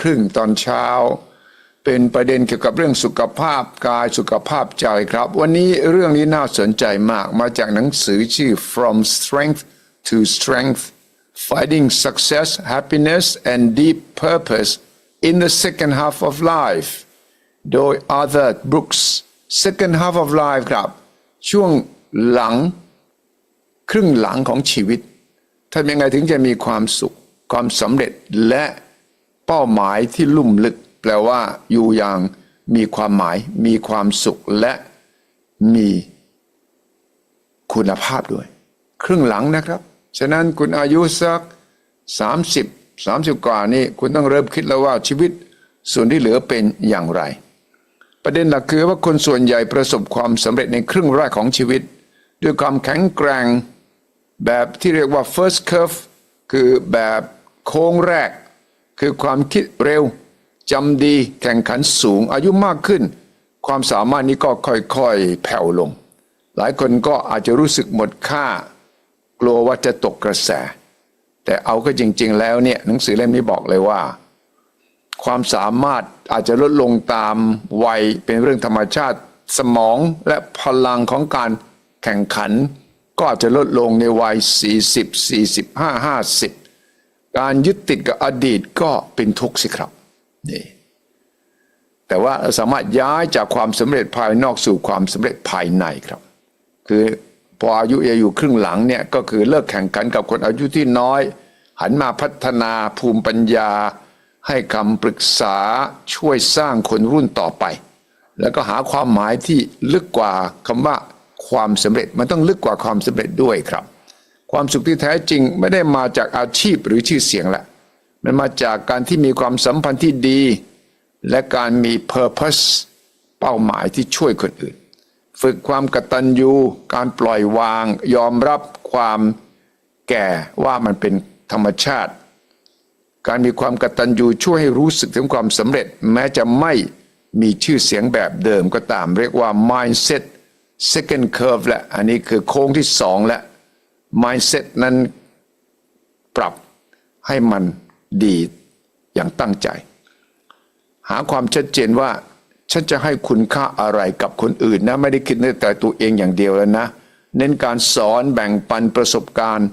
ครึ่งตอนเช้า เป็นประเด็นเกี่ยวกับเรื่องสุขภาพกายสุขภาพใจครับ วันนี้เรื่องนี้น่าสนใจมากมาจากหนังสือชื่อ From Strength to Strength Finding Success Happiness and Deep Purpose in the Second Half of Life โดย Arthur Brooks Second Half of Life ครับ ช่วงหลัง ครึ่งหลังของชีวิตทำยังไงถึงจะมีความสุขความสำเร็จและ ป้าหมายที่ลุ่มลึก แปลว่า อยู่อย่างมีความหมาย มีความสุขและมีคุณภาพด้วย ครึ่งหลังนะครับ ฉะนั้นคุณอายุสัก 30 30 กว่านี่คุณต้องเริ่มคิดแล้วว่าชีวิตส่วนที่เหลือเป็นอย่างไร ประเด็นหลักคือว่าคนส่วนใหญ่ประสบความสำเร็จในครึ่งแรกของชีวิต ด้วยความแข็งแกร่งแบบที่เรียกว่า first curve คือแบบโค้งแรก คือความคิดเร็วจำดีแข่งขันสูงอายุมากขึ้น ความสามารถนี้ก็ค่อยๆ แผ่วลง หลายคนก็อาจจะรู้สึกหมดค่า กลัวว่าจะตกกระแส แต่เอาก็จริง ๆ แล้วเนี่ยหนังสือเล่มนี้บอกเลยว่า ความสามารถอาจจะลดลงตามวัยเป็นเรื่องธรรมชาติสมองและพลังของการแข่งขัน ก็อาจจะลดลงในวัย 40 45 50 การยึดติดกับอดีตก็เป็นทุกข์สิครับนี่แต่ว่าสามารถย้ายจากความสำเร็จภายนอกสู่ความสำเร็จภายในครับ คือพออายุจะอยู่ครึ่งหลังเนี่ยก็คือเลิกแข่งขันกับคนอายุที่น้อย หันมาพัฒนาภูมิปัญญา ให้คำปรึกษาช่วยสร้างคนรุ่นต่อไป แล้วก็หาความหมายที่ลึกกว่าคำว่าความสำเร็จมันต้องลึกกว่าความสำเร็จด้วยครับ ความสุขที่แท้จริงไม่ได้มาจากอาชีพหรือชื่อเสียงแหละมันมาจากการที่มีความสัมพันธ์ที่ดี และการมี purpose เป้าหมายที่ช่วยคนอื่น ฝึกความกตัญญูการปล่อยวาง ยอมรับความแก่ว่ามันเป็นธรรมชาติ การมีความกตัญญูช่วยให้รู้สึกถึงความสำเร็จ แม้จะไม่มีชื่อเสียงแบบเดิมก็ตาม เรียกว่า mindset second curve และอันนี้คือโค้งที่สองและ mindset นั้นปรับให้มันดีอย่างตั้งใจ หาความชัดเจนว่า ฉันจะให้คุณค่าอะไรกับคนอื่นนะ ไม่ได้คิดแต่ตัวเองอย่างเดียวแล้วนะ เน้นการสอนแบ่งปันประสบการณ์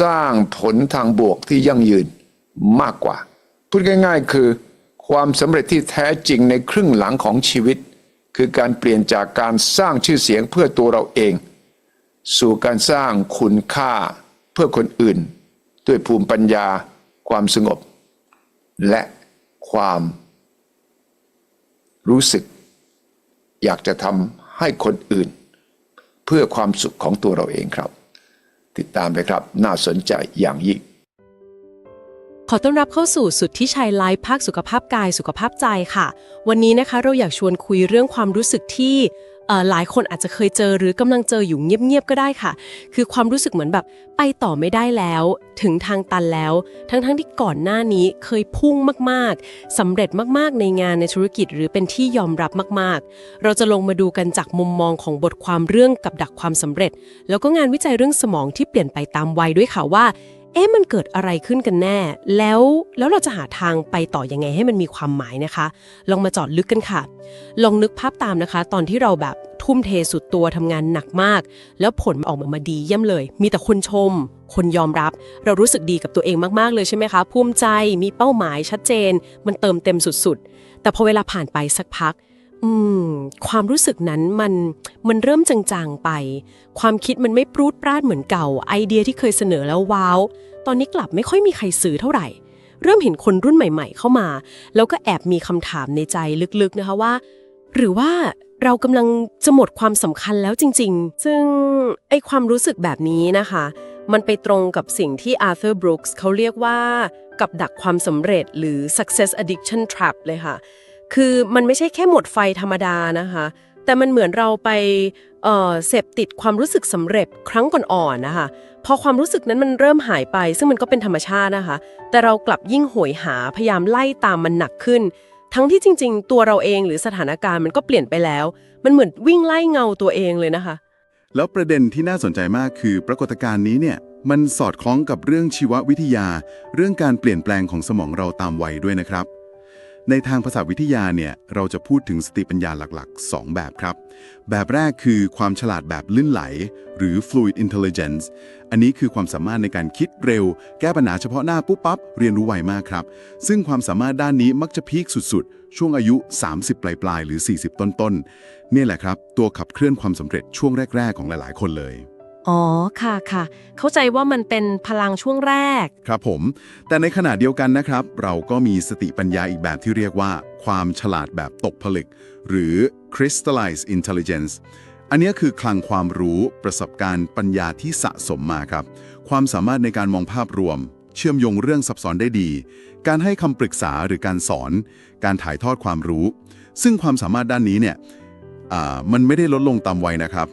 สร้างผลทางบวกที่ยั่งยืนมากกว่า พูดง่าย ๆ คือ ความสำเร็จที่แท้จริงในครึ่งหลังของชีวิต คือการเปลี่ยนจากการสร้างชื่อเสียงเพื่อตัวเราเอง สู่การสร้างคุณค่าเพื่อคนอื่น ด้วยภูมิปัญญาความสงบ และความรู้สึก อยากจะทำให้คนอื่น เพื่อความสุขของตัวเราเองครับ ติดตามเลยครับน่าสนใจอย่างยิ่งขอต้อนรับเข้าสู่สุดที่ชัยไลฟ์ภาคสุขภาพกายสุขภาพใจค่ะ วันนี้นะคะเราอยากชวนคุยเรื่องความรู้สึกที่ หลายคนอาจจะเคยเจอหรือกำลังเจออยู่เงียบๆก็ได้ค่ะ คือความรู้สึกเหมือนแบบไปต่อไม่ได้แล้ว ถึงทางตันแล้ว ทั้งๆที่ก่อนหน้านี้เคยพุ่งมากๆสำเร็จมากๆในงานในธุรกิจหรือเป็นที่ยอมรับมากๆ เราจะลงมาดูกันจากมุมมองของบทความเรื่องกับดักความสำเร็จ แล้วก็งานวิจัยเรื่องสมองที่เปลี่ยนไปตามวัยด้วยค่ะว่า เอ๊ะมันเกิดอะไรขึ้นกันแน่ แล้วแล้วเราจะหาทางไปต่อยังไงให้มันมีความหมายนะคะ ลองมาจอดลึกกันค่ะ ลองนึกภาพตามนะคะ ตอนที่เราแบบทุ่มเทสุดตัวทำงานหนักมาก แล้วผลออกมามาดีเยี่ยมเลย มีแต่คนชม คนยอมรับ เรารู้สึกดีกับตัวเองมากๆเลยใช่ไหมคะภูมิใจมีเป้าหมายชัดเจน มันเติมเต็มสุดๆ แต่พอเวลาผ่านไปสักพัก อืม ความรู้สึกนั้นมันมันเริ่มจางๆไป ความคิดมันไม่ปรูดปราดเหมือนเก่า ไอเดียที่เคยเสนอแล้วว้าว ตอนนี้กลับไม่ค่อยมีใครซื้อเท่าไหร่ เริ่มเห็นคนรุ่นใหม่ ๆ เข้ามา แล้วก็แอบมีคำถามในใจลึกๆนะคะว่า หรือว่าเรากำลังจะหมดความสำคัญแล้วจริง ๆ ซึ่งไอความรู้สึกแบบนี้นะคะ มันไปตรงกับสิ่งที่อาร์เธอร์บรูคส์เขาเรียกว่า กับดักความสำเร็จหรือ success addiction trap เลยค่ะ คือมันไม่ใช่แค่หมดไฟธรรมดานะคะ แต่มันเหมือนเราไปเเสพติดความรู้สึกสำเร็จครั้งก่อนๆนะคะพอความรู้สึกนั้นมันเริ่มหายไป ซึ่งมันก็เป็นธรรมชาตินะคะ แต่เรากลับยิ่งโหยหาพยายามไล่ตามมันหนักขึ้น ทั้งที่จริง ๆ ตัวเราเองหรือสถานการณ์มันก็เปลี่ยนไปแล้ว มันเหมือนวิ่งไล่เงาตัวเองเลยนะคะ แล้วประเด็นที่น่าสนใจมากคือปรากฏการณ์นี้เนี่ยมันสอดคล้องกับเรื่องชีววิทยา เรื่องการเปลี่ยนแปลงของสมองเราตามวัยด้วยนะครับ ในทางภาษาวิทยาเนี่ยเราจะพูดถึงสติปัญญาหลักๆ 2 แบบครับ แบบแรกคือความฉลาดแบบลื่นไหล หรือ fluid intelligence อันนี้คือความสามารถในการคิดเร็ว แก้ปัญหาเฉพาะหน้าปุ๊บปั๊บเรียนรู้ไวมากครับ ซึ่งความสามารถด้านนี้มักจะพีคสุดๆ ช่วงอายุ 30 ปลายๆ หรือ 40 ต้นๆนี่แหละครับ ตัวขับเคลื่อนความสำเร็จช่วงแรก ๆ ของหลายๆ คนเลย อ๋อค่ะค่ะ เข้าใจว่ามันเป็นพลังช่วงแรก ครับผม แต่ในขณะเดียวกันนะครับ เราก็มีสติปัญญาอีกแบบที่เรียกว่า ความฉลาดแบบตกผลึก หรือ crystallized intelligence อันนี้คือคลังความรู้ประสบการณ์ปัญญาที่สะสมมาครับ ความสามารถในการมองภาพรวม เชื่อมโยงเรื่องซับซ้อนได้ดี การให้คำปรึกษาหรือการสอน การถ่ายทอดความรู้ ซึ่งความสามารถด้านนี้เนี่ยอ่ามันไม่ได้ลดลงตามวัยนะครับ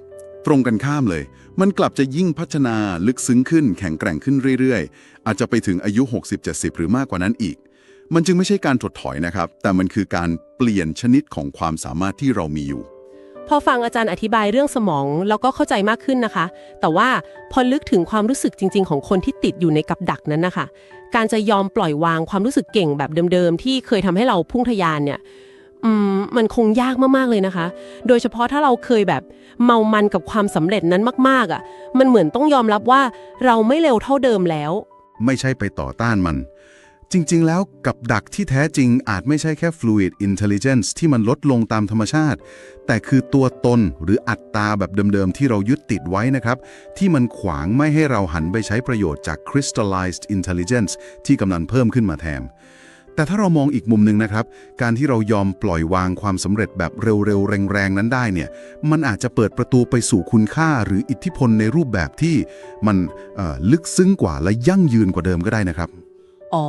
ตรงกันข้ามเลย มันกลับจะยิ่งพัฒนาลึกซึ้งขึ้นแข็งแกร่งขึ้นเรื่อยๆ อาจจะไปถึงอายุ 60-70 หรือมากกว่านั้นอีก มันจึงไม่ใช่การถดถอยนะครับ แต่มันคือการเปลี่ยนชนิดของความสามารถที่เรามีอยู่ พอฟังอาจารย์อธิบายเรื่องสมองแล้วก็เข้าใจมากขึ้นนะคะ แต่ว่าพอลึกถึงความรู้สึกจริง ๆ ของคนที่ติดอยู่ในกับดักนั้นนะคะ การจะยอมปล่อยวางความรู้สึกเก่งแบบเดิมๆที่เคยทำให้เราพุ่งทะยานเนี่ย อืมมันคงยากมากๆเลยนะคะ โดยเฉพาะถ้าเราเคยแบบเมามันกับความสำเร็จนั้นมากๆอะ่ะ มันเหมือนต้องยอมรับว่าเราไม่เร็วเท่าเดิมแล้ว ไม่ใช่ไปต่อต้านมัน จริง ๆ แล้วกับดักที่แท้จริงอาจไม่ใช่แค่ fluid intelligence ที่มันลดลงตามธรรมชาติ แต่คือตัวตนหรืออัตตาแบบเดิม ๆ ที่เรายึดติดไว้นะครับ ที่มันขวางไม่ให้เราหันไปใช้ประโยชน์จาก crystallized intelligence ที่กำลังเพิ่มขึ้นมาแทน แต่ถ้าเรามองอีกมุมหนึ่งนะครับ การที่เรายอมปล่อยวางความสำเร็จแบบเร็วๆ แรงๆ นั้นได้เนี่ย มันอาจจะเปิดประตูไปสู่คุณค่าหรืออิทธิพลในรูปแบบที่มันลึกซึ้งกว่าและยั่งยืนกว่าเดิมก็ได้นะครับ อ๋อ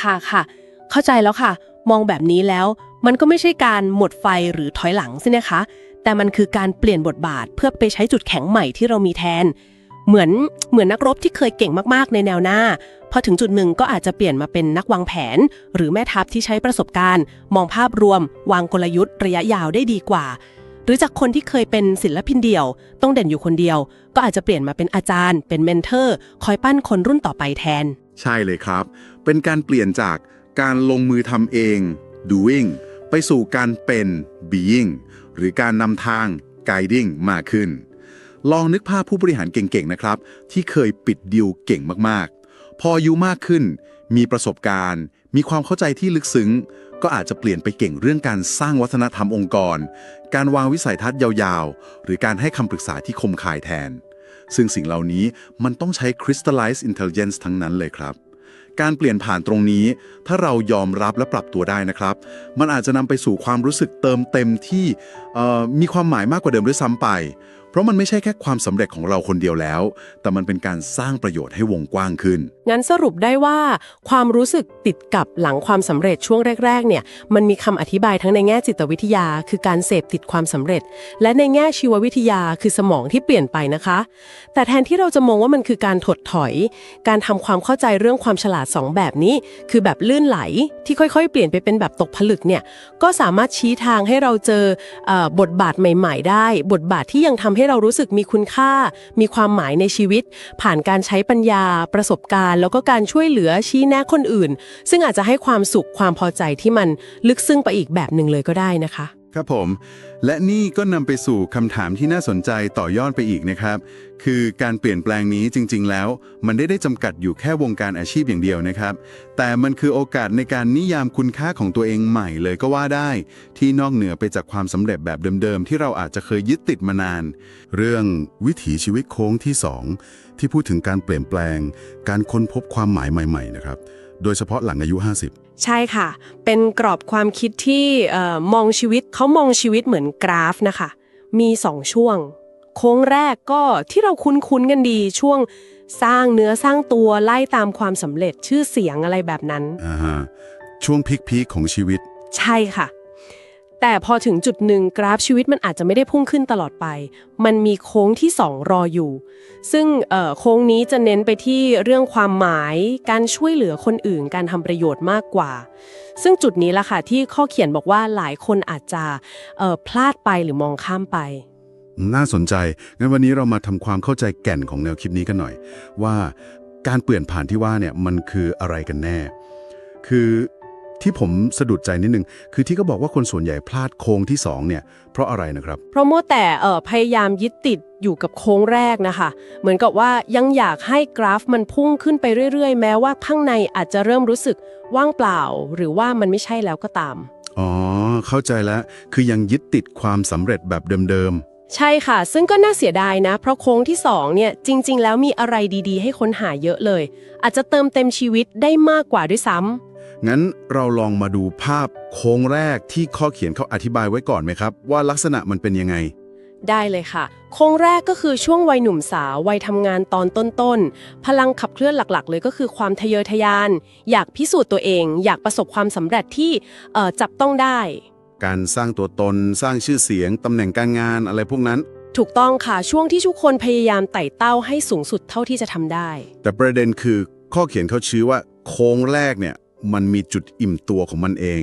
ค่ะค่ะ เข้าใจแล้วค่ะ มองแบบนี้แล้ว มันก็ไม่ใช่การหมดไฟหรือถอยหลังสินะคะ แต่มันคือการเปลี่ยนบทบาทเพื่อไปใช้จุดแข็งใหม่ที่เรามีแทน เหมือนเหมือนนักรบที่เคยเก่งมากๆ ในแนวหน้า พอถึงจุดหนึ่งก็อาจจะเปลี่ยนมาเป็นนักวางแผน หรือแม่ทัพที่ใช้ประสบการณ์ มองภาพรวม วางกลยุทธ์ระยะยาวได้ดีกว่า หรือจากคนที่เคยเป็นศิลปินเดี่ยว ต้องเด่นอยู่คนเดียว ก็อาจจะเปลี่ยนมาเป็นอาจารย์ เป็นเมนเทอร์ คอยปั้นคนรุ่นต่อไปแทน ใช่เลยครับ เป็นการเปลี่ยนจากการลงมือทำเอง doing ไปสู่การเป็น being หรือการนำทาง guiding มากขึ้น ลองนึกภาพผู้บริหารเก่งๆนะครับ ที่เคยปิดดีลเก่งมากๆ พออายุมากขึ้น มีประสบการณ์ มีความเข้าใจที่ลึกซึ้ง ก็อาจจะเปลี่ยนไปเก่งเรื่องการสร้างวัฒนธรรมองค์กร การวางวิสัยทัศน์ยาวๆ หรือการให้คำปรึกษาที่คมคายแทน ซึ่งสิ่งเหล่านี้มันต้องใช้ crystallized intelligence ทั้งนั้นเลยครับ การเปลี่ยนผ่านตรงนี้ ถ้าเรายอมรับและปรับตัวได้นะครับ มันอาจจะนำไปสู่ความรู้สึกเติมเต็มที่มีความหมายมากกว่าเดิมด้วยซ้ำไป เพราะมันไม่ใช่แค่ความสำเร็จของเราคนเดียวแล้ว แต่มันเป็นการสร้างประโยชน์ให้วงกว้างขึ้น งั้นสรุปได้ว่า ความรู้สึกติดกับหลังความสำเร็จช่วงแรก ๆ เนี่ย มันมีคำอธิบายทั้งในแง่จิตวิทยา คือการเสพติดความสำเร็จ และในแง่ชีววิทยาคือสมองที่เปลี่ยนไปนะคะ แต่แทนที่เราจะมองว่ามันคือการถดถอย การทำความเข้าใจเรื่องความฉลาดสองแบบนี้ คือแบบลื่นไหลที่ค่อยๆ เปลี่ยนไปเป็นแบบตกผลึกเนี่ยก็สามารถชี้ทางให้เราเจอเออบทบาทใหม่ ๆ ได้ บทบาทที่ยังทำให้ให้เรารู้สึกมีคุณค่า มีความหมายในชีวิต ผ่านการใช้ปัญญา ประสบการณ์ แล้วก็การช่วยเหลือชี้แนะคนอื่น ซึ่งอาจจะให้ความสุขความพอใจที่มันลึกซึ้งไปอีกแบบหนึ่งเลยก็ได้นะคะ ครับผม และนี่ก็นำไปสู่คำถามที่น่าสนใจต่อยอดไปอีกนะครับ คือการเปลี่ยนแปลงนี้จริง ๆ แล้ว มันได้ได้จำกัดอยู่แค่วงการอาชีพอย่างเดียวนะครับ แต่มันคือโอกาสในการนิยามคุณค่าของตัวเองใหม่เลยก็ว่าได้ ที่นอกเหนือไปจากความสำเร็จแบบเดิม ๆ ที่เราอาจจะเคยยึดติดมานาน เรื่องวิถีชีวิตโค้งที่2ที่พูดถึงการเปลี่ยนแปลง การค้นพบความหมายใหม่ ๆ นะครับ โดยเฉพาะหลังอายุ 50 ใช่ค่ะ เป็นกรอบความคิดที่เอ่อมองชีวิตเขามองชีวิตเหมือนกราฟนะคะ มีสองช่วง โค้งแรกก็ที่เราคุ้นๆกันดีช่วงสร้างเนื้อสร้างตัวไล่ตามความสำเร็จชื่อเสียงอะไรแบบนั้นอ่าฮะช่วงพีคๆของชีวิต ใช่ค่ะ แต่พอถึงจุดหนึ่งกราฟชีวิตมันอาจจะไม่ได้พุ่งขึ้นตลอดไป มันมีโค้งที่ 2 รออยู่ ซึ่งเอ่อโค้งนี้จะเน้นไปที่เรื่องความหมาย การช่วยเหลือคนอื่น การทำประโยชน์มากกว่า ซึ่งจุดนี้ละค่ะที่ข้อเขียนบอกว่าหลายคนอาจจะเอ่อพลาดไปหรือมองข้ามไป น่าสนใจ งั้นวันนี้เรามาทำความเข้าใจแก่นของแนวคิดนี้กันหน่อย ว่าการเปลี่ยนผ่านที่ว่าเนี่ยมันคืออะไรกันแน่ คือ ที่ผมสะดุดใจนิดนึง คือที่เขาบอกว่าคนส่วนใหญ่พลาดโค้งที่ 2 เนี่ย เพราะอะไรนะครับ เพราะมัวแต่เอ่อพยายามยึดติดอยู่กับโค้งแรกนะคะ เหมือนกับว่ายังอยากให้กราฟมันพุ่งขึ้นไปเรื่อยๆ แม้ว่าข้างในอาจจะเริ่มรู้สึกว่างเปล่า หรือว่ามันไม่ใช่แล้วก็ตาม อ๋อ เข้าใจแล้ว คือยังยึดติดความสำเร็จแบบเดิมใช่ค่ะ ซึ่งก็น่าเสียดายนะ เพราะโค้งที่ 2 เนี่ย จริง ๆ แล้วมีอะไรดีๆ ให้ค้นหาเยอะเลย อาจจะเติมเต็มชีวิตได้มากกว่าด้วยซ้ำๆ งั้นเราลองมาดูภาพโค้งแรกที่ข้อเขียนเขาอธิบายไว้ก่อนไหมครับ ว่าลักษณะมันเป็นยังไง ได้เลยค่ะ โค้งแรกก็คือช่วงวัยหนุ่มสาววัยทำงานตอนต้นๆ พลังขับเคลื่อนหลักๆ เลยก็คือความทะเยอทะยาน อยากพิสูจน์ตัวเอง อยากประสบความสำเร็จที่เอ่อจับต้องได้ การสร้างตัวตนสร้างชื่อเสียงตำแหน่งการงานอะไรพวกนั้นถูกต้องค่ะ ช่วงที่ทุกคนพยายามไต่เต้าให้สูงสุดเท่าที่จะทำได้ แต่ประเด็นคือข้อเขียนเขาชี้ว่าโค้งแรกเนี่ย มันมีจุดอิ่มตัวของมันเอง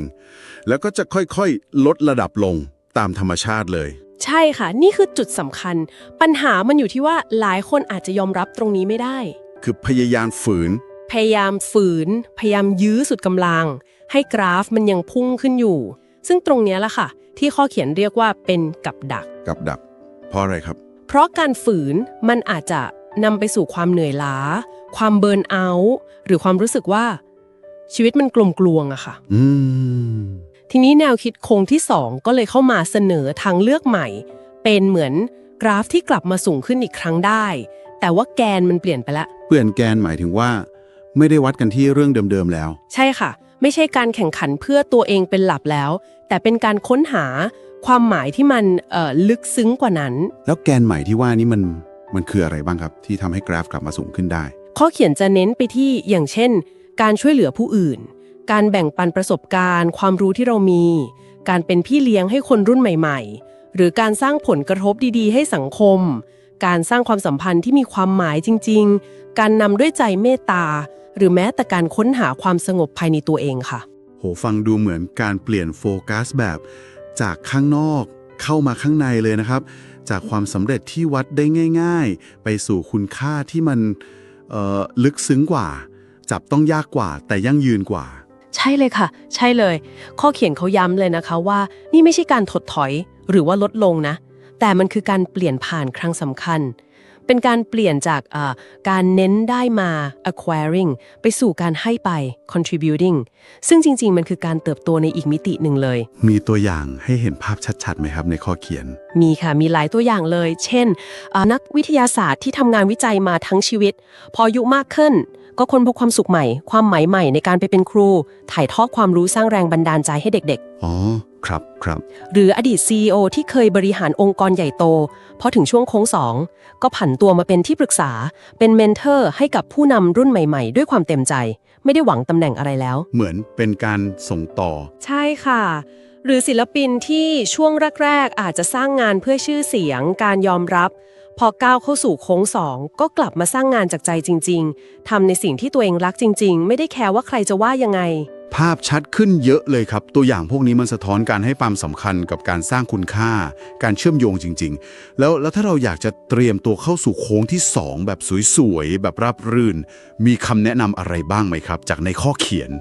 แล้วก็จะค่อยๆ ลดระดับลงตามธรรมชาติเลย ใช่ค่ะ นี่คือจุดสำคัญ ปัญหามันอยู่ที่ว่าหลายคนอาจจะยอมรับตรงนี้ไม่ได้ คือพยายามฝืน พยายามฝืน พยายามยื้อสุดกำลัง ให้กราฟมันยังพุ่งขึ้นอยู่ ซึ่งตรงเนี้ยแหละค่ะ ที่ข้อเขียนเรียกว่าเป็นกับดัก กับดัก เพราะอะไรครับ เพราะการฝืนมันอาจจะนำไปสู่ความเหนื่อยล้า ความเบิร์นเอาท์หรือความรู้สึกว่า ชีวิตมันกลมกลวงอะค่ะ อืม ทีนี้แนวคิดโครงที่ 2 ก็เลยเข้ามาเสนอทางเลือกใหม่ เป็นเหมือนกราฟที่กลับมาสูงขึ้นอีกครั้งได้ แต่ว่าแกนมันเปลี่ยนไปละ เปลี่ยนแกนหมายถึงว่า ไม่ได้วัดกันที่เรื่องเดิมๆแล้ว ใช่ค่ะ ไม่ใช่การแข่งขันเพื่อตัวเองเป็นหลับแล้ว แต่เป็นการค้นหาความหมายที่มันเอ่อลึกซึ้งกว่านั้น แล้วแกนใหม่ที่ว่านี่มันมันคืออะไรบ้างครับ ที่ทำให้กราฟกลับมาสูงขึ้นได้ ข้อเขียนจะเน้นไปที่อย่างเช่น การช่วยเหลือผู้อื่น การแบ่งปันประสบการณ์ ความรู้ที่เรามี การเป็นพี่เลี้ยงให้คนรุ่นใหม่ ๆ หรือการสร้างผลกระทบดีๆ ให้สังคม การสร้างความสัมพันธ์ที่มีความหมายจริง ๆ การนำด้วยใจเมตตา หรือแม้แต่การค้นหาความสงบภายในตัวเองค่ะ โหฟังดูเหมือนการเปลี่ยนโฟกัสแบบ จากข้างนอกเข้ามาข้างในเลยนะครับ จากความสำเร็จที่วัดได้ง่าย ๆ ไปสู่คุณค่าที่มันเอ่อลึกซึ้งกว่า จับต้องยากกว่า แต่ยั่งยืนกว่า ใช่เลยค่ะ ใช่เลย ข้อเขียนเขาย้ำเลยนะคะว่า นี่ไม่ใช่การถดถอยหรือว่าลดลงนะ แต่มันคือการเปลี่ยนผ่านครั้งสำคัญ เป็นการเปลี่ยนจากอ่าการเน้นได้มา acquiring ไปสู่การให้ไป contributing ซึ่งจริง ๆ มันคือการเติบโตในอีกมิติหนึ่งเลย มีตัวอย่างให้เห็นภาพชัดๆไหมครับในข้อเขียน มีค่ะ มีหลายตัวอย่างเลย เช่นอ่านักวิทยาศาสตร์ที่ทำงานวิจัยมาทั้งชีวิต พออายุมากขึ้น ก็ค้นพบความสุขใหม่ ความหมายใหม่ในการไปเป็นครู ถ่ายทอดความรู้สร้างแรงบันดาลใจให้เด็กๆ อ๋อ ครับครับ หรืออดีต CEO ที่เคยบริหารองค์กรใหญ่โต พอถึงช่วงโค้งสองก็ผันตัวมาเป็นที่ปรึกษา เป็นเมนเทอร์ให้กับผู้นำรุ่นใหม่ๆ ด้วยความเต็มใจ ไม่ได้หวังตำแหน่งอะไรแล้ว เหมือนเป็นการส่งต่อ ใช่ค่ะ หรือศิลปินที่ช่วงแรกๆ อาจจะสร้างงานเพื่อชื่อเสียง การยอมรับ พอก้าวเข้าสู่โค้งสองก็กลับมาสร้างงานจากใจจริง ๆทำในสิ่งที่ตัวเองรักจริง ๆ ไม่ได้แคร์ว่าใครจะว่ายังไง ภาพชัดขึ้นเยอะเลยครับ ตัวอย่างพวกนี้มันสะท้อนการให้ความสำคัญกับการสร้างคุณค่า การเชื่อมโยงจริง ๆ แล้วแล้วถ้าเราอยากจะเตรียมตัวเข้าสู่โค้งที่ 2 แบบสวยๆแบบราบรื่น มีคำแนะนำอะไรบ้างไหมครับ จากในข้อเขียน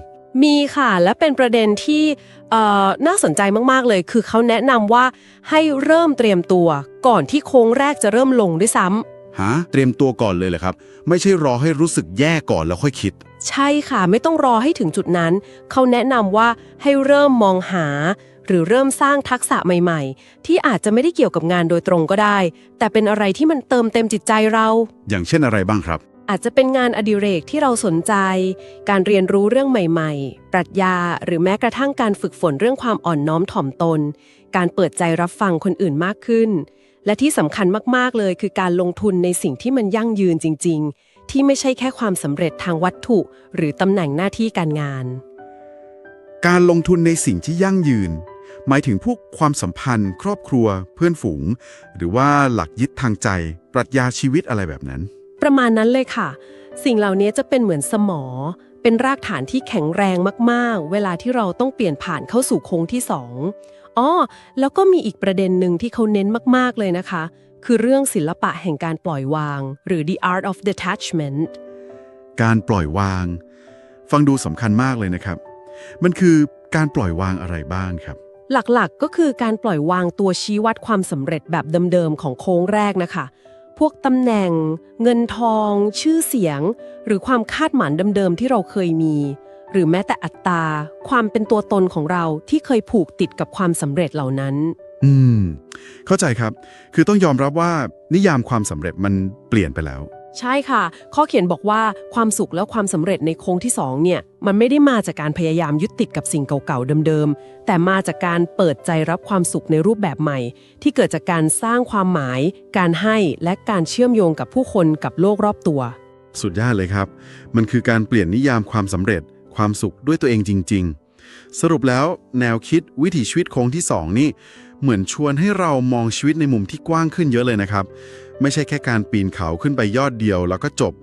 มีค่ะ และเป็นประเด็นที่เอ่อน่าสนใจมากๆเลย คือเขาแนะนำว่าให้เริ่มเตรียมตัว ก่อนที่โค้งแรกจะเริ่มลงด้วยซ้ำฮะเตรียมตัวก่อนเลยเหรอครับ ไม่ใช่รอให้รู้สึกแย่ก่อนแล้วค่อยคิด ใช่ค่ะไม่ต้องรอให้ถึงจุดนั้น เขาแนะนำว่าให้เริ่มมองหา หรือเริ่มสร้างทักษะใหม่ ๆ ที่อาจจะไม่ได้เกี่ยวกับงานโดยตรงก็ได้ แต่เป็นอะไรที่มันเติมเต็มจิตใจเรา อย่างเช่นอะไรบ้างครับ อาจจะเป็นงานอดิเรกที่เราสนใจ การเรียนรู้เรื่องใหม่ๆ ปรัชญา หรือแม้กระทั่งการฝึกฝนเรื่องความอ่อนน้อมถ่อมตน การเปิดใจรับฟังคนอื่นมากขึ้น และที่สำคัญมากๆเลยคือการลงทุนในสิ่งที่มันยั่งยืนจริง ๆ ที่ไม่ใช่แค่ความสำเร็จทางวัตถุ หรือตำแหน่งหน้าที่การงาน การลงทุนในสิ่งที่ยั่งยืน หมายถึงพวกความสัมพันธ์ ครอบครัว เพื่อนฝูง หรือว่าหลักยึดทางใจ ปรัชญาชีวิตอะไรแบบนั้น ประมาณนั้นเลยค่ะ สิ่งเหล่านี้จะเป็นเหมือนสมอ เป็นรากฐานที่แข็งแรงมากๆ เวลาที่เราต้องเปลี่ยนผ่านเข้าสู่โค้งที่สองอ๋อแล้วก็มีอีกประเด็นหนึ่งที่เขาเน้นมากๆเลยนะคะ คือเรื่องศิลปะแห่งการปล่อยวาง หรือ the art of detachment การปล่อยวาง ฟังดูสำคัญมากเลยนะครับ มันคือการปล่อยวางอะไรบ้างครับ หลักๆก็คือการปล่อยวางตัวชี้วัดความสำเร็จแบบเดิมๆของโค้งแรกนะคะพ วกตำแหน่ง เงินทอง ชื่อเสียง หรือความคาดหมายเดิมๆที่เราเคยมี หรือแม้แต่อัตราความเป็นตัวตนของเราที่เคยผูกติดกับความสำเร็จเหล่านั้น อืม เข้าใจครับ คือต้องยอมรับว่านิยามความสำเร็จมันเปลี่ยนไปแล้ว ใช่ค่ะ ข้อเขียนบอกว่าความสุขและความสำเร็จในโค้งที่สองเนี่ย มันไม่ได้มาจากการพยายามยึดติดกับสิ่งเก่าๆเดิมๆ แต่มาจากการเปิดใจรับความสุขในรูปแบบใหม่ ที่เกิดจากการสร้างความหมาย การให้และการเชื่อมโยงกับผู้คนกับโลกรอบตัว สุดยอดเลยครับ มันคือการเปลี่ยนนิยามความสำเร็จ ความสุขด้วยตัวเองจริง ๆ สรุปแล้วแนวคิดวิถีชีวิตโค้งที่ 2 นี่เหมือนชวนให้เรามองชีวิตในมุมที่กว้างขึ้นเยอะเลยนะครับ ไม่ใช่แค่การปีนเขาขึ้นไปยอดเดียวแล้วก็จบ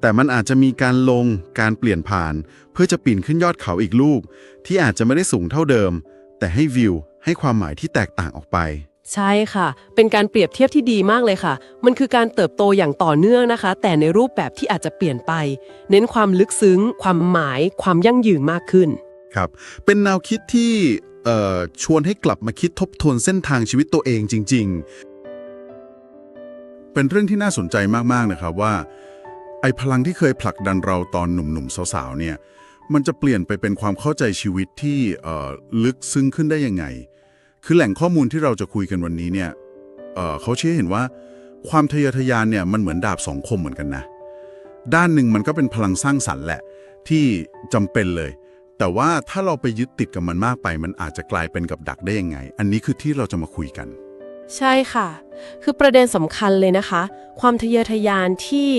แต่มันอาจจะมีการลงการเปลี่ยนผ่าน เพื่อจะปีนขึ้นยอดเขาอีกลูก ที่อาจจะไม่ได้สูงเท่าเดิม แต่ให้วิว ให้ความหมายที่แตกต่างออกไป ใช่ค่ะ เป็นการเปรียบเทียบที่ดีมากเลยค่ะ มันคือการเติบโตอย่างต่อเนื่องนะคะ แต่ในรูปแบบที่อาจจะเปลี่ยนไป เน้นความลึกซึ้ง ความหมาย ความยั่งยืนมากขึ้น ครับ เป็นแนวคิดที่เอ่อชวนให้กลับมาคิดทบทวนเส้นทางชีวิตตัวเองจริง ๆ เป็นเรื่องที่น่าสนใจมากๆนะครับว่า ไอ้พลังที่เคยผลักดันเราตอนหนุ่มๆสาวๆเนี่ยมันจะเปลี่ยนไปเป็นความเข้าใจชีวิตที่เอ่อลึกซึ้งขึ้นได้ยังไง คือแหล่งข้อมูลที่เราจะคุยกันวันนี้เนี่ยเเขาชี้ให้เห็นว่า ความทะเยอทะยานเนี่ยมันเหมือนดาบสองคมเหมือนกันนะ ด้านหนึ่งมันก็เป็นพลังสร้างสรรค์แหละที่จำเป็นเลย แต่ว่าถ้าเราไปยึดติดกับมันมากไป มันอาจจะกลายเป็นกับดักได้ยังไง อันนี้คือที่เราจะมาคุยกัน ใช่ค่ะ คือประเด็นสำคัญเลยนะคะ ความทะเยอทะยานที่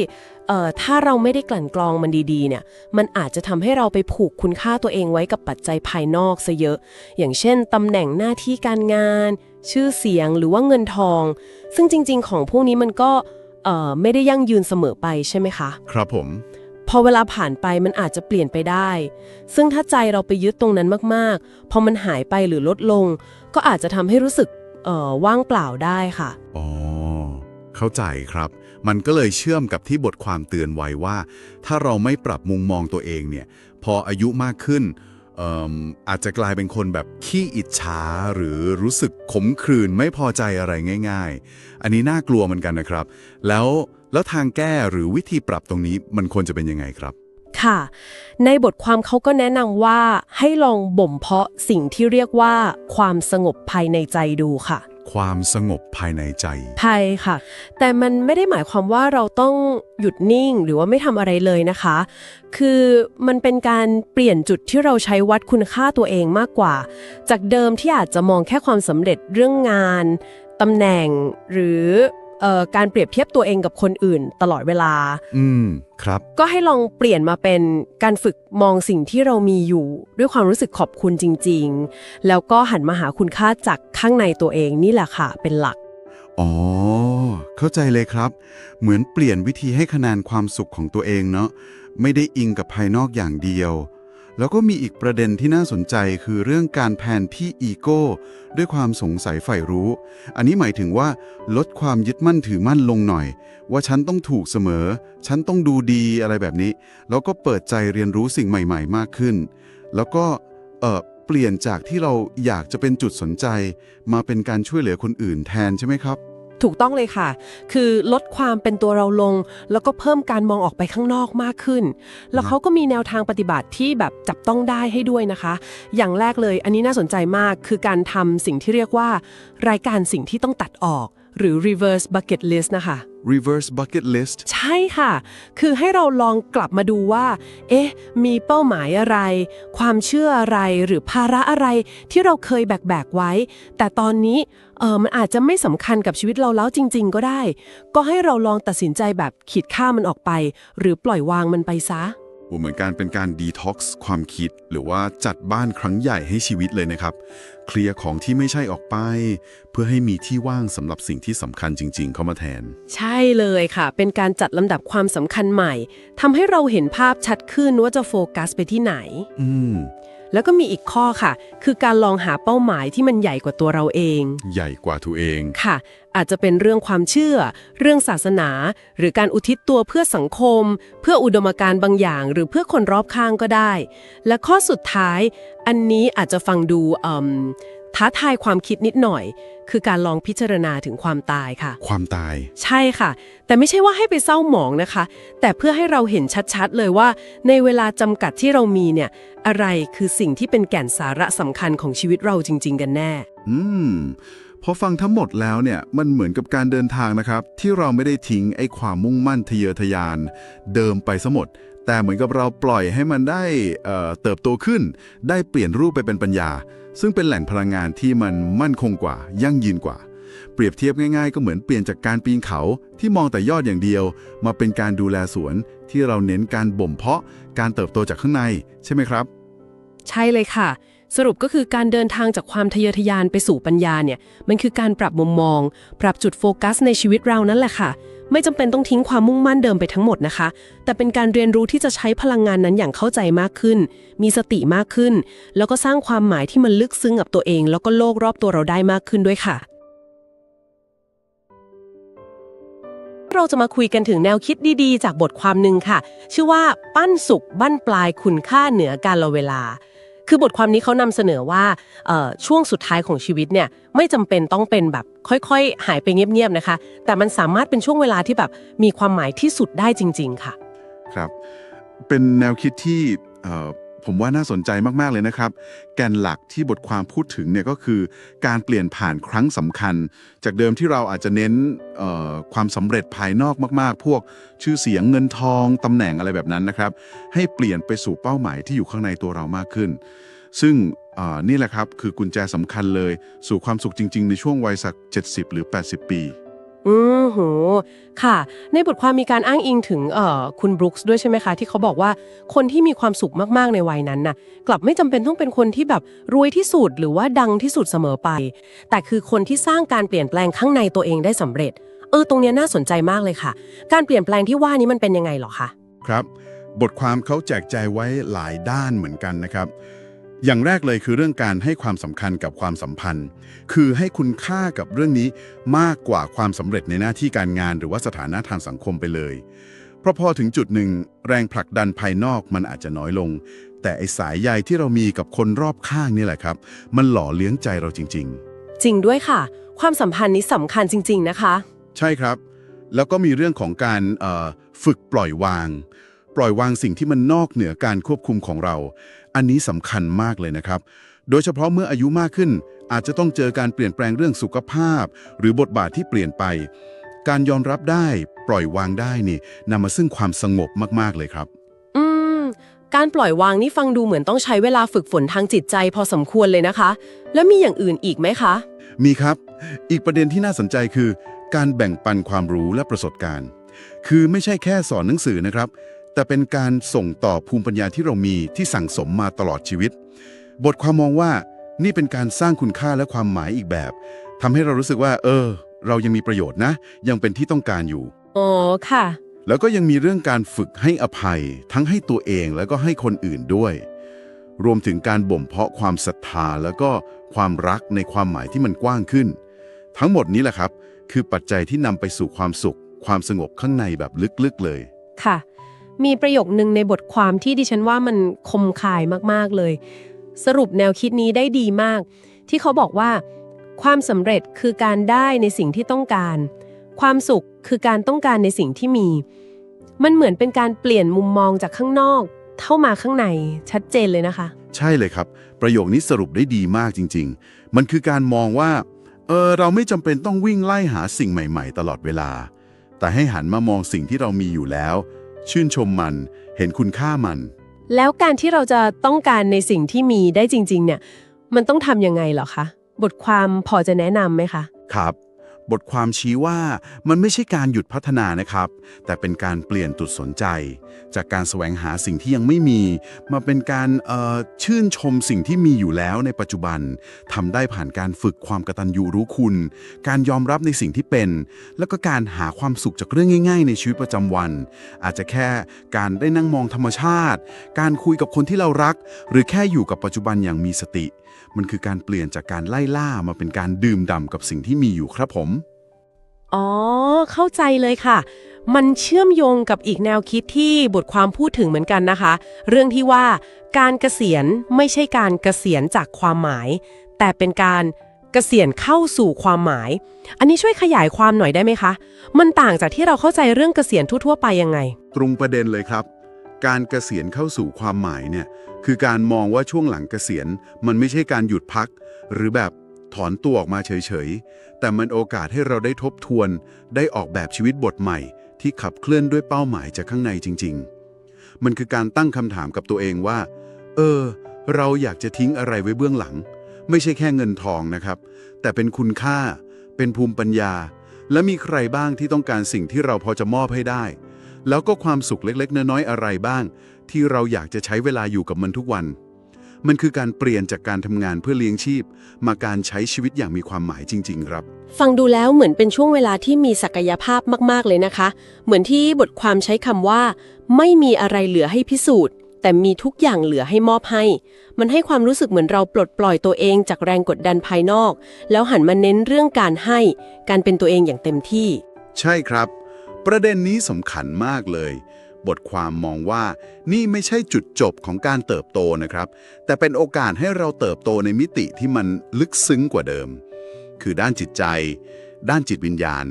เอ่อถ้าเราไม่ได้กลั่นกรองมันดีๆ เนี่ย มันอาจจะทำให้เราไปผูกคุณค่าตัวเองไว้กับปัจจัยภายนอกซะเยอะ อย่างเช่นตำแหน่งหน้าที่การงาน ชื่อเสียงหรือว่าเงินทอง ซึ่งจริง ๆ ของพวกนี้มันก็เอ่อไม่ได้ยั่งยืนเสมอไปใช่ไหมคะ ครับผม พอเวลาผ่านไปมันอาจจะเปลี่ยนไปได้ ซึ่งถ้าใจเราไปยึดตรงนั้นมากๆ พอมันหายไปหรือลดลง ก็อาจจะทำให้รู้สึก เอ่อว่างเปล่าได้ค่ะ อ๋อ เข้าใจครับ มันก็เลยเชื่อมกับที่บทความเตือนไว้ว่า ถ้าเราไม่ปรับมุมมองตัวเองเนี่ย พออายุมากขึ้นเอิ่มอาจจะกลายเป็นคนแบบขี้อิจฉาหรือรู้สึกขมขื่นไม่พอใจอะไรง่าย ๆ อันนี้น่ากลัวเหมือนกันนะครับ แล้วแล้วทางแก้หรือวิธีปรับตรงนี้มันควรจะเป็นยังไงครับ ค่ะ ในบทความเขาก็แนะนำว่าให้ลองบ่มเพาะสิ่งที่เรียกว่าความสงบภายในใจดูค่ะ ความสงบภายในใจใช่ค่ะ แต่มันไม่ได้หมายความว่าเราต้องหยุดนิ่งหรือว่าไม่ทำอะไรเลยนะคะ คือมันเป็นการเปลี่ยนจุดที่เราใช้วัดคุณค่าตัวเองมากกว่า จากเดิมที่อาจจะมองแค่ความสำเร็จเรื่องงานตำแหน่งหรือเอ่อ การเปรียบเทียบตัวเองกับคนอื่นตลอดเวลา อืมครับ ก็ให้ลองเปลี่ยนมาเป็นการฝึกมองสิ่งที่เรามีอยู่ ด้วยความรู้สึกขอบคุณจริง ๆ แล้วก็หันมาหาคุณค่าจากข้างในตัวเองนี่แหละค่ะ เป็นหลัก อ๋อ เข้าใจเลยครับ เหมือนเปลี่ยนวิธีให้คะแนนความสุขของตัวเองเนาะไม่ได้อิงกับภายนอกอย่างเดียว แล้วก็มีอีกประเด็นที่น่าสนใจคือเรื่องการแพนที่อีโก้ด้วยความสงสัยใฝ่รู้ อันนี้หมายถึงว่าลดความยึดมั่นถือมั่นลงหน่อย ว่าฉันต้องถูกเสมอ ฉันต้องดูดีอะไรแบบนี้ แล้วก็เปิดใจเรียนรู้สิ่งใหม่ ๆ มากขึ้น แล้วก็เออเปลี่ยนจากที่เราอยากจะเป็นจุดสนใจ มาเป็นการช่วยเหลือคนอื่นแทนใช่ไหมครับ ถูกต้องเลยค่ะ คือลดความเป็นตัวเราลง แล้วก็เพิ่มการมองออกไปข้างนอกมากขึ้น แล้วเขาก็มีแนวทางปฏิบัติที่แบบจับต้องได้ให้ด้วยนะคะ อย่างแรกเลยอันนี้น่าสนใจมากคือการทำสิ่งที่เรียกว่า รายการสิ่งที่ต้องตัดออก หรือ reverse bucket list นะคะ reverse bucket list ใช่ค่ะ คือให้เราลองกลับมาดูว่า เอ๊ะ มีเป้าหมายอะไร ความเชื่ออะไร หรือภาระอะไรที่เราเคยแบกแบกๆไว้ แต่ตอนนี้ เออมันอาจจะไม่สำคัญกับชีวิตเราแล้วจริง ๆ ก็ได้ ก็ให้เราลองตัดสินใจแบบขีดค่ามันออกไป หรือปล่อยวางมันไปซะ เหมือนการเป็นการดีท็อกซ์ความคิด หรือว่าจัดบ้านครั้งใหญ่ให้ชีวิตเลยนะครับ เคลียร์ของที่ไม่ใช่ออกไป เพื่อให้มีที่ว่างสำหรับสิ่งที่สำคัญจริง ๆ เข้ามาแทน ใช่เลยค่ะ เป็นการจัดลำดับความสำคัญใหม่ทำให้เราเห็นภาพชัดขึ้นว่าจะโฟกัสไปที่ไหน อืม แล้วก็มีอีกข้อค่ะ คือการลองหาเป้าหมายที่มันใหญ่กว่าตัวเราเอง ใหญ่กว่าตัวเองค่ะ อาจจะเป็นเรื่องความเชื่อ เรื่องศาสนา หรือการอุทิศตัวเพื่อสังคม เพื่ออุดมการณ์บางอย่าง หรือเพื่อคนรอบข้างก็ได้ และข้อสุดท้าย อันนี้อาจจะฟังดูเอิ่มท้าทายความคิดนิดหน่อย คือการลองพิจารณาถึงความตายค่ะ ความตาย ใช่ค่ะ แต่ไม่ใช่ว่าให้ไปเศร้าหมองนะคะ แต่เพื่อให้เราเห็นชัดๆ เลยว่า ในเวลาจำกัดที่เรามีเนี่ย อะไรคือสิ่งที่เป็นแก่นสาระสำคัญของชีวิตเราจริง ๆ กันแน่ อืมพอฟังทั้งหมดแล้วเนี่ยมันเหมือนกับการเดินทางนะครับ ที่เราไม่ได้ทิ้งไอ้ความมุ่งมั่นทะเยอทะยาน เดิมไปซะหมด แต่เหมือนกับเราปล่อยให้มันได้เอ่อเติบโตขึ้น ได้เปลี่ยนรูปไปเป็นปัญญา ซึ่งเป็นแหล่งพลังงานที่มันมั่นคงกว่า ยั่งยืนกว่า เปรียบเทียบง่ายๆ ก็เหมือนเปลี่ยนจากการปีนเขาที่มองแต่ยอดอย่างเดียว มาเป็นการดูแลสวนที่เราเน้นการบ่มเพาะการเติบโตจากข้างใน ใช่ไหมครับ ใช่เลยค่ะ สรุปก็คือการเดินทางจากความทะเยอทะยานไปสู่ปัญญาเนี่ย มันคือการปรับมุมมอง ปรับจุดโฟกัสในชีวิตเรานั่นแหละค่ะ ไม่จำเป็นต้องทิ้งความมุ่งมั่นเดิมไปทั้งหมดนะคะ แต่เป็นการเรียนรู้ที่จะใช้พลังงานนั้นอย่างเข้าใจมากขึ้น มีสติมากขึ้น แล้วก็สร้างความหมายที่มันลึกซึ้งกับตัวเอง แล้วก็โลกรอบตัวเราได้มากขึ้นด้วยค่ะเราจะมาคุยกันถึงแนวคิดดีๆ จากบทความหนึ่งค่ะ ชื่อว่า ปั้นสุขบั้นปลายคุณค่าเหนือการละเวลา คือบทความนี้เขานำเสนอว่าช่วงสุดท้ายของชีวิตเนี่ยไม่จำเป็นต้องเป็นแบบค่อยๆ หายไปเงียบๆนะคะ แต่มันสามารถเป็นช่วงเวลาที่แบบมีความหมายที่สุดได้จริง ๆ ค่ะ ครับ เป็นแนวคิดที่ ผมว่าน่าสนใจมาก ๆ เลยนะครับ แกนหลักที่บทความพูดถึงเนี่ยก็คือการเปลี่ยนผ่านครั้งสำคัญ จากเดิมที่เราอาจจะเน้นความสำเร็จภายนอกมาก ๆ พวกชื่อเสียงเงินทองตำแหน่งอะไรแบบนั้นนะครับ ให้เปลี่ยนไปสู่เป้าหมายที่อยู่ข้างในตัวเรามากขึ้น ซึ่งนี่แหละครับคือกุญแจสำคัญเลย สู่ความสุขจริง ๆ ในช่วงวัยสัก 70 หรือ 80 ปี อือโหค่ะ ในบทความมีการอ้างอิงถึงเอ่อคุณบรุกส์ด้วยใช่ไหมคะ ที่เขาบอกว่าคนที่มีความสุขมากๆในวัยนั้นน่ะ กลับไม่จำเป็นต้องเป็นคนที่แบบรวยที่สุดหรือว่าดังที่สุดเสมอไป แต่คือคนที่สร้างการเปลี่ยนแปลงข้างในตัวเองได้สำเร็จ เออ ตรงเนี้ยน่าสนใจมากเลยค่ะ การเปลี่ยนแปลงที่ว่านี้มันเป็นยังไงเหรอคะ ครับ บทความเขาแจกแจงไว้หลายด้านเหมือนกันนะครับ อย่างแรกเลยคือเรื่องการให้ความสำคัญกับความสัมพันธ์ คือให้คุณค่ากับเรื่องนี้มากกว่าความสำเร็จในหน้าที่การงานหรือว่าสถานะทางสังคมไปเลย เพราะพอถึงจุดหนึ่ง แรงผลักดันภายนอกมันอาจจะน้อยลง แต่ไอสายใยที่เรามีกับคนรอบข้างนี่แหละครับ มันหล่อเลี้ยงใจเราจริง ๆ จริงด้วยค่ะ ความสัมพันธ์นี้สำคัญจริง ๆ นะคะ ใช่ครับ แล้วก็มีเรื่องของการเอ่อฝึกปล่อยวาง ปล่อยวางสิ่งที่มันนอกเหนือการควบคุมของเรา อันนี้สำคัญมากเลยนะครับ โดยเฉพาะเมื่ออายุมากขึ้น อาจจะต้องเจอการเปลี่ยนแปลงเรื่องสุขภาพ หรือบทบาทที่เปลี่ยนไป การยอมรับได้ปล่อยวางได้นี่นำมาซึ่งความสงบมากๆเลยครับอืมการปล่อยวางนี่ฟังดูเหมือนต้องใช้เวลาฝึกฝนทางจิตใจพอสมควรเลยนะคะ แล้วมีอย่างอื่นอีกไหมคะ มีครับ อีกประเด็นที่น่าสนใจคือ การแบ่งปันความรู้และประสบการณ์ คือไม่ใช่แค่สอนหนังสือนะครับ แต่เป็นการส่งต่อภูมิปัญญาที่เรามีที่สั่งสมมาตลอดชีวิต บทความมองว่านี่เป็นการสร้างคุณค่าและความหมายอีกแบบทำให้เรารู้สึกว่า เออ เรายังมีประโยชน์นะ ยังเป็นที่ต้องการอยู่อ๋อค่ะ แล้วก็ยังมีเรื่องการฝึกให้อภัย ทั้งให้ตัวเองแล้วก็ให้คนอื่นด้วย รวมถึงการบ่มเพาะความศรัทธาแล้วก็ความรักในความหมายที่มันกว้างขึ้น ทั้งหมดนี้แหละครับ คือปัจจัยที่นำไปสู่ความสุข ความสงบข้างในแบบลึกๆเลย ค่ะ มีประโยคนึงในบทความที่ดิฉันว่ามันคมคายมากๆเลย สรุปแนวคิดนี้ได้ดีมาก ที่เขาบอกว่า ความสำเร็จคือการได้ในสิ่งที่ต้องการ ความสุขคือการต้องการในสิ่งที่มี มันเหมือนเป็นการเปลี่ยนมุมมองจากข้างนอกเข้ามาข้างในชัดเจนเลยนะคะ ใช่เลยครับ ประโยคนี้สรุปได้ดีมากจริง ๆ มันคือการมองว่าเออเราไม่จำเป็นต้องวิ่งไล่หาสิ่งใหม่ ๆ ตลอดเวลา แต่ให้หันมามองสิ่งที่เรามีอยู่แล้ว ชื่นชมมัน เห็นคุณค่ามัน แล้วการที่เราจะต้องการในสิ่งที่มีได้จริง ๆ เนี่ย มันต้องทำยังไงเหรอคะ บทความพอจะแนะนำไหมคะ ครับ บทความชี้ว่ามันไม่ใช่การหยุดพัฒนานะครับ แต่เป็นการเปลี่ยนจุดสนใจ จากการแสวงหาสิ่งที่ยังไม่มี มาเป็นการชื่นชมสิ่งที่มีอยู่แล้วในปัจจุบันทำได้ผ่านการฝึกความกตัญญูรู้คุณ การยอมรับในสิ่งที่เป็น แล้วก็การหาความสุขจากเรื่องง่าย ๆ ในชีวิตประจำวัน อาจจะแค่การได้นั่งมองธรรมชาติ การคุยกับคนที่เรารัก หรือแค่อยู่กับปัจจุบันอย่างมีสติ มันคือการเปลี่ยนจากการไล่ล่ามาเป็นการดื่มด่ำกับสิ่งที่มีอยู่ครับผม อ๋อ เข้าใจเลยค่ะ มันเชื่อมโยงกับอีกแนวคิดที่บทความพูดถึงเหมือนกันนะคะ เรื่องที่ว่าการเกษียณไม่ใช่การเกษียณจากความหมาย แต่เป็นการเกษียณเข้าสู่ความหมาย อันนี้ช่วยขยายความหน่อยได้ไหมคะ มันต่างจากที่เราเข้าใจเรื่องเกษียณทั่วๆไปยังไง ตรงประเด็นเลยครับ การเกษียณเข้าสู่ความหมายเนี่ยคือการมองว่าช่วงหลังเกษียณ มันไม่ใช่การหยุดพัก หรือแบบถอนตัวออกมาเฉยๆ แต่มันโอกาสให้เราได้ทบทวน ได้ออกแบบชีวิตบทใหม่ ที่ขับเคลื่อนด้วยเป้าหมายจากข้างในจริง ๆ มันคือการตั้งคำถามกับตัวเองว่า เออ เราอยากจะทิ้งอะไรไว้เบื้องหลัง ไม่ใช่แค่เงินทองนะครับ แต่เป็นคุณค่า เป็นภูมิปัญญา และมีใครบ้างที่ต้องการสิ่งที่เราพอจะมอบให้ได้ แล้วก็ความสุขเล็กๆ น้อยๆ อะไรบ้าง ที่เราอยากจะใช้เวลาอยู่กับมันทุกวัน มันคือการเปลี่ยนจากการทำงานเพื่อเลี้ยงชีพ มาการใช้ชีวิตอย่างมีความหมายจริง ๆ ครับ ฟังดูแล้วเหมือนเป็นช่วงเวลาที่มีศักยภาพมากๆเลยนะคะ เหมือนที่บทความใช้คำว่า ไม่มีอะไรเหลือให้พิสูจน์ แต่มีทุกอย่างเหลือให้มอบให้ มันให้ความรู้สึกเหมือนเราปลดปล่อยตัวเองจากแรงกดดันภายนอก แล้วหันมาเน้นเรื่องการให้ การเป็นตัวเองอย่างเต็มที่ ใช่ครับ ประเด็นนี้สำคัญมากเลย บทความมองว่านี่ไม่ใช่จุดจบของการเติบโตนะครับ แต่เป็นโอกาสให้เราเติบโตในมิติที่มันลึกซึ้งกว่าเดิม คือด้านจิตใจ ด้านจิตวิญญาณ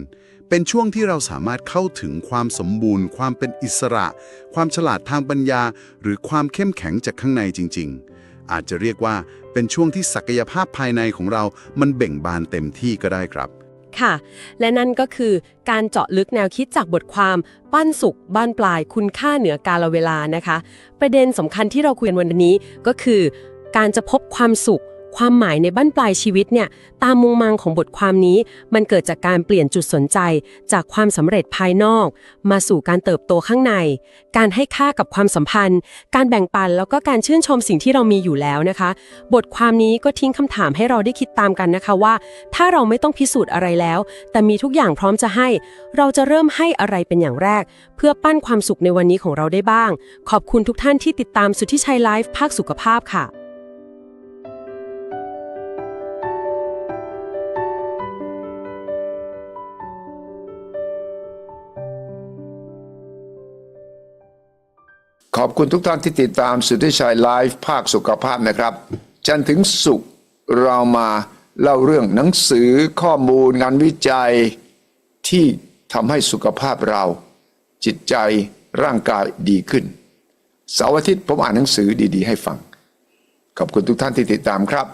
เป็นช่วงที่เราสามารถเข้าถึงความสมบูรณ์ ความเป็นอิสระ ความฉลาดทางปัญญา หรือความเข้มแข็งจากข้างในจริง ๆ อาจจะเรียกว่าเป็นช่วงที่ศักยภาพภายในของเรามันเบ่งบานเต็มที่ก็ได้ครับ ค่ะ และนั่นก็คือการเจาะลึกแนวคิดจากบทความ ปั้นสุขบ้านปลายคุณค่าเหนือกาลเวลานะคะ ประเด็นสำคัญที่เราคุยกันวันนี้ก็คือ การจะพบความสุข ความหมายในบั้นปลายชีวิตเนี่ยตามมุมมองของบทความนี้ มันเกิดจากการเปลี่ยนจุดสนใจ จากความสำเร็จภายนอก มาสู่การเติบโตข้างใน การให้ค่ากับความสัมพันธ์ การแบ่งปันแล้วก็การชื่นชมสิ่งที่เรามีอยู่แล้วนะคะ บทความนี้ก็ทิ้งคำถามให้เราได้คิดตามกันนะคะว่า ถ้าเราไม่ต้องพิสูจน์อะไรแล้ว แต่มีทุกอย่างพร้อมจะให้ เราจะเริ่มให้อะไรเป็นอย่างแรก เพื่อปั้นความสุขในวันนี้ของเราได้บ้าง ขอบคุณทุกท่านที่ติดตามสุทธิชัยไลฟ์ภาคสุขภาพค่ะ อบคุณทุกท่านที่ติดตามสุทธิชัยไลฟ์ภาคสุขภาพนะครับ จันถึงสุขเรามาเล่าเรื่องหนังสือข้อมูลงานวิจัยที่ทำให้สุขภาพเรา จิตใจร่างกายดีขึ้นเสาร์อาทิตย์ผมอ่านหนังสือดี ๆ ให้ฟัง ขอบคุณทุกท่านที่ติดตามครับ